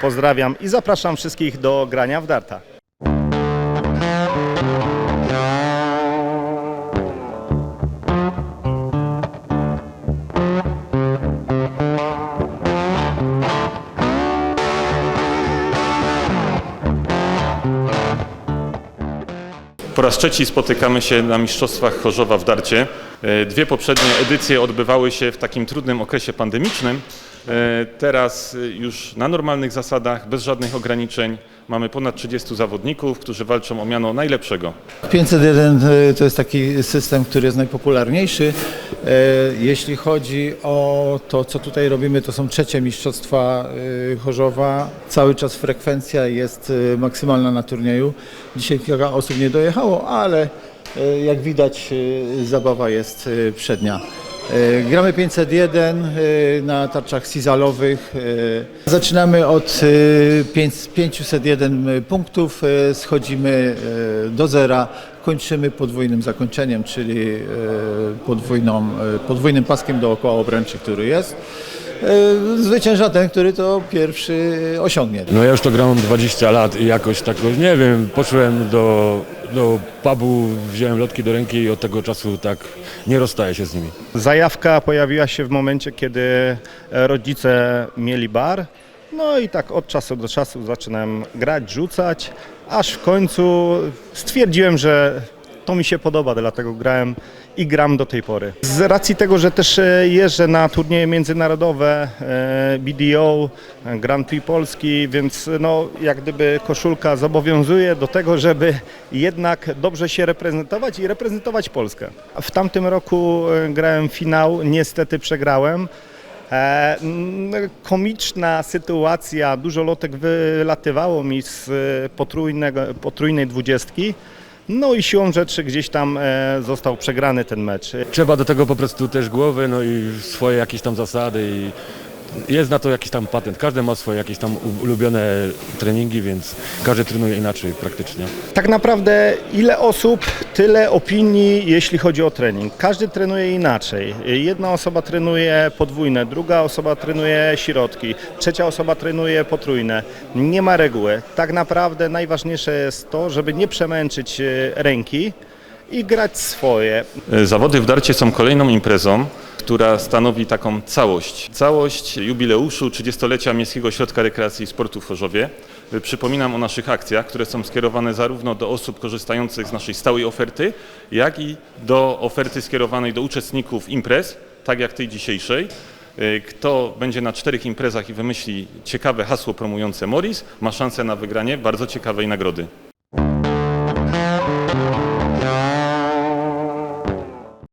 Pozdrawiam i zapraszam wszystkich do grania w darta. Po raz trzeci spotykamy się na Mistrzostwach Chorzowa w Darcie. E, Dwie poprzednie edycje odbywały się w takim trudnym okresie pandemicznym. E, Teraz e, już na normalnych zasadach, bez żadnych ograniczeń. Mamy ponad 30 zawodników, którzy walczą o miano najlepszego. 501 y, to jest taki system, który jest najpopularniejszy. Jeśli chodzi o to, co tutaj robimy, to są trzecie mistrzostwa Chorzowa. Cały czas frekwencja jest maksymalna na turnieju. Dzisiaj kilka osób nie dojechało, ale jak widać y, zabawa jest y, przednia. E, Gramy 501 e, na tarczach sizalowych. E, Zaczynamy od e, pięć- 501 punktów, e, schodzimy e, do zera, kończymy podwójnym zakończeniem, czyli e, podwójną, e, podwójnym paskiem dookoła obręczy, który jest. E, Zwycięża ten, który to pierwszy osiągnie. No ja już to gram 20 lat i jakoś tak, nie wiem, poszłem do, do pubu, wziąłem lotki do ręki i od tego czasu tak nie rozstaję się z nimi. Zajawka pojawiła się w momencie, kiedy e, rodzice mieli bar. No i tak od czasu do czasu zaczynałem grać, rzucać, aż w końcu stwierdziłem, że to mi się podoba, dlatego grałem i gram do tej pory. Z racji tego, że też e, jeżdżę na turnieje międzynarodowe, e, BDO, e, Grand Prix Polski, więc no, jak gdyby koszulka zobowiązuje do tego, żeby jednak dobrze się reprezentować i reprezentować Polskę. W tamtym roku grałem finał, niestety przegrałem. Komiczna sytuacja, dużo lotek wylatywało mi z potrójnej dwudziestki. No i siłą rzeczy gdzieś tam e, został przegrany ten mecz. Trzeba do tego po prostu też głowy, no i swoje jakieś tam zasady i jest na to jakiś tam patent. Każdy ma swoje jakieś tam ulubione treningi, więc każdy trenuje inaczej praktycznie. Tak naprawdę ile osób, tyle opinii, jeśli chodzi o trening. Każdy trenuje inaczej. Jedna osoba trenuje podwójne, druga osoba trenuje środki, trzecia osoba trenuje potrójne. Nie ma reguły. Tak naprawdę najważniejsze jest to, żeby nie przemęczyć e, ręki i grać swoje. E, Zawody w Darcie są kolejną imprezą, która stanowi taką całość. Całość jubileuszu 30-lecia Miejskiego Ośrodka Rekreacji i Sportu w Chorzowie. E, Przypominam o naszych akcjach, które są skierowane zarówno do osób korzystających z naszej stałej oferty, jak i do oferty skierowanej do uczestników imprez, tak jak tej dzisiejszej. E, Kto będzie na czterech imprezach i wymyśli ciekawe hasło promujące Morris, ma szansę na wygranie bardzo ciekawej nagrody.